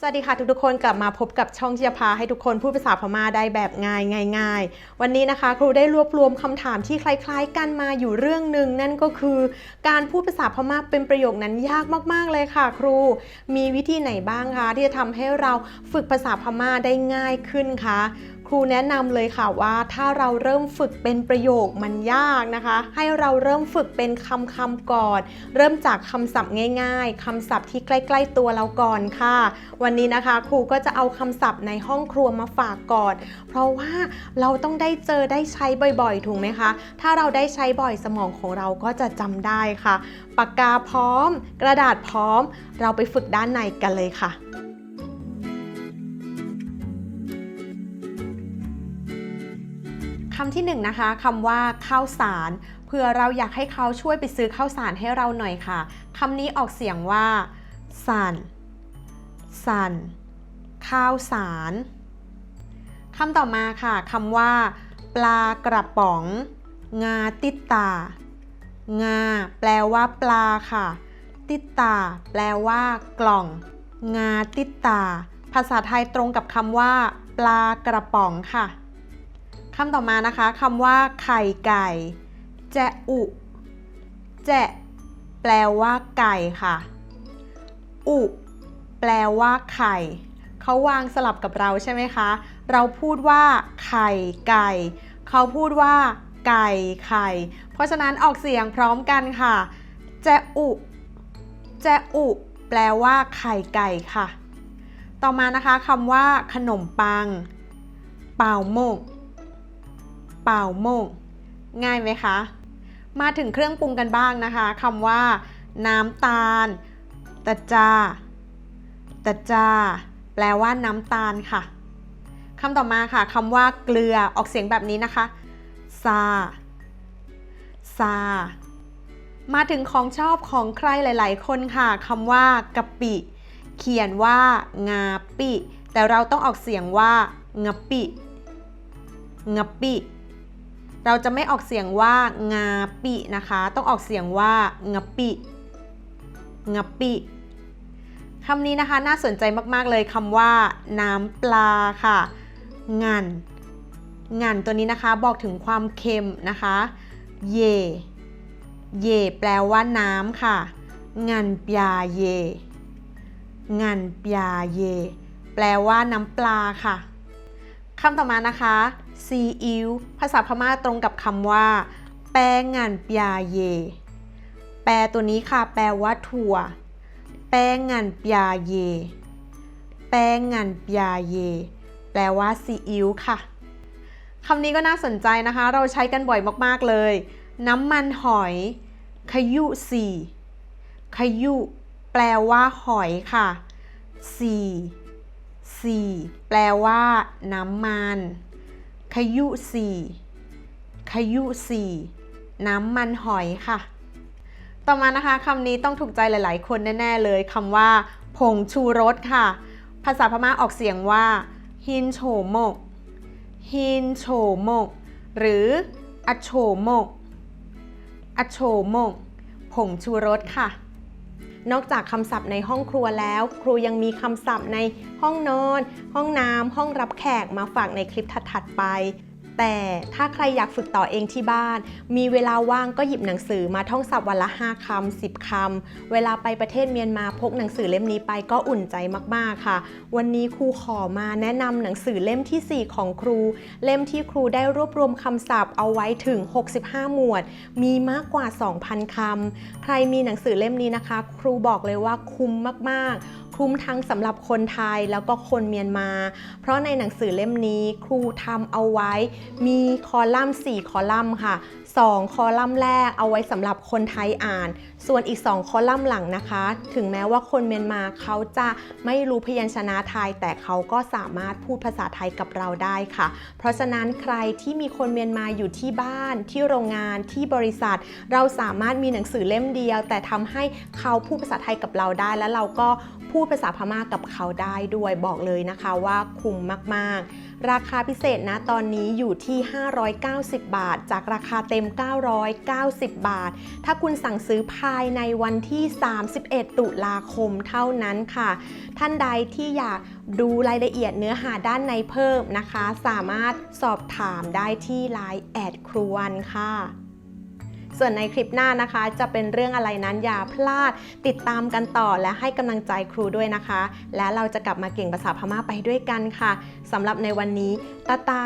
สวัสดีค่ะทุกๆคนกลับมาพบกับช่องที่จะพาให้ทุกคนพูดภาษาพม่าได้แบบง่ายง่ายๆวันนี้นะคะครูได้รวบรวมคำถามที่คล้าย ๆ กันมาอยู่เรื่องหนึ่งนั่นก็คือ การพูดภาษาพม่าเป็นประโยคนั้นยากมากๆเลยค่ะ ครูมีวิธีไหนบ้างคะที่จะทำให้เราฝึกภาษาพม่าได้ง่ายขึ้นคะ ครูแนะนำเลยค่ะว่าถ้าเราเริ่มฝึกเป็นประโยคมันยากนะคะ ให้เราเริ่มฝึกเป็นคำคำๆก่อน เริ่มจากคำศัพท์ง่าย ๆคำศัพท์ที่ใกล้ ๆ ตัวเราก่อนค่ะ วันนี้นะคะครูก็จะเอาคำศัพท์ในห้องครัวมาฝากก่อน เพราะว่าเราต้องได้เจอได้ใช้บ่อยๆ ถูกไหมคะ ถ้าเราได้ใช้บ่อยสมองของเราก็จะจำได้ค่ะ ปากกาพร้อม กระดาษพร้อม เราไปฝึกด้านในกันเลยค่ะ คำที่หนึ่งนะคะคำว่าข้าวสารเพื่อเราอยากให้เขาช่วยไปซื้อข้าวสารให้เราหน่อยค่ะคำนี้ออกเสียงว่าสันสันข้าวสารคำต่อมาค่ะคำว่า ปลากระป๋อง งาติดตา งา แปลว่า ปลาค่ะ ติดตา แปลว่า กล่อง งาติดตา ภาษาไทยตรงกับคำว่า ปลากระป๋องค่ะ คำต่อมานะคะคำว่าไข่ไก่แจะอุแจะแปลว่าไก่ค่ะ อุแปลว่าไข่เขาวางสลับกับเราใช่ไหมคะ เราพูดว่าไข่ไก่ เขาพูดว่า ไก่ไข่ เพราะฉะนั้นออกเสียงพร้อมกันค่ะ แจะอุแจะอุแปลว่าไข่ไก่ค่ะ ต่อมานะคะคำว่า ขนมปัง เป่าโมก เป่าโมงง่ายไหมคะ มาถึงเครื่องปรุงกันบ้างนะคะคำว่า น้ำตาลตะจาตะจา แปลว่าน้ำตาลค่ะคำต่อมาค่ะคำว่าเกลือออกเสียงแบบนี้นะคะซาซา มาถึงของชอบของใครหลาย ๆ คนค่ะคำว่ากะปิ เขียนว่างาปิ แต่เราต้องออกเสียงว่างะปิงะปิ เราจะไม่ออกเสียงว่างาปินะคะ ต้องออกเสียงว่างะปิงะปิคำนี้นะคะน่าสนใจมากๆเลยคำว่า น้ำปลาค่ะงันงันตัวนี้นะคะบอกถึงความเค็มนะคะ เย เย แปลว่าน้ำค่ะงันปยาเยงันปยาเย แปลว่าน้ำปลาค่ะคำต่อมานะคะ ซีอิ๊วภาษาพม่าตรงกับคำว่า แป้งงานปยาเย แปลตัวนี้ค่ะ แปลว่าถั่ว แป้งงานปยาเย แป้งงานปยาเย แปลว่าซีอิ๊วค่ะคำนี้ก็น่าสนใจนะคะ เราใช้กันบ่อยมากๆเลย น้ำมันหอย ขยุสีขยุ แปลว่าหอยค่ะสีสีแปลว่า น้ำมัน ขยุสีขยุสีน้ำมันหอยค่ะ ต่อมานะคะคำนี้ต้องถูกใจหลาย ๆ คนแน่ ๆ เลยคำว่า ผงชูรสค่ะ ภาษาพม่าออกเสียงว่า ฮินโฉโมก ฮินโฉโมก หรืออโฉโมกอโฉโมก ผงชูรสค่ะ นอกจากคำศัพท์ในห้องครัวแล้ว ครูยังมีคำศัพท์ในห้องนอน ห้องน้ำห้องรับแขกมาฝากในคลิปถัดๆไป แต่ถ้าใครอยากฝึกต่อเองที่บ้าน มีเวลาว่างก็หยิบหนังสือมาท่องศัพท์วันละ 5คำ10คำเวลาไปประเทศเมียนมาพกหนังสือเล่มนี้ไปก็อุ่นใจมากๆค่ะ วันนี้ครูขอมาแนะนำหนังสือเล่มทีสี่ 4 ของครู เล่มที่ครูได้รวบรวมคำศัพท์เอาไว้ถึง 65 หมวด มีมากกว่า 2,000คำใครมีหนังสือเล่มนี้นะคะ ครูบอกเลยว่าคุ้มมากๆ คุ้มทั้งสำหรับคนไทยแล้วก็คนเมียนมา เพราะในหนังสือเล่มนี้ครูทำเอาไว้มีคอลัมน์ 4 คอลัมน์ค่ะ 2 คอลัมน์แรกเอาไว้สำหรับคนไทยอ่าน ส่วนอีก 2 คอลัมน์หลังนะคะ ถึงแม้ว่าคนเมียนมาเขาจะไม่รู้พยัญชนะไทย แต่เขาก็สามารถพูดภาษาไทยกับเราได้ค่ะ เพราะฉะนั้นใครที่มีคนเมียนมาอยู่ที่บ้าน ที่โรงงานที่บริษัท เราสามารถมีหนังสือเล่มเดียว แต่ทำให้เขาพูดภาษาไทยกับเราได้ แล้วเราก็พูดภาษาพม่ากับเขาได้ด้วยบอกเลยนะคะว่าคุ้มมากๆ ราคาพิเศษนะตอนนี้อยู่ที่ 590 บาท จากราคาเต็ม 990 บาท ถ้าคุณสั่งซื้อภายในวันที่ 31 ตุลาคมเท่านั้นค่ะ ท่านใดที่อยากดูรายละเอียดเนื้อหาด้านในเพิ่มนะคะ สามารถสอบถามได้ที่ Line แอดครูวันค่ะ ส่วนในคลิปหน้านะคะ จะเป็นเรื่องอะไรนั้นอย่าพลาด ติดตามกันต่อและให้กำลังใจครูด้วยนะคะ และเราจะกลับมาเก่งภาษาพม่าไปด้วยกันค่ะสำหรับในวันนี้ตาตา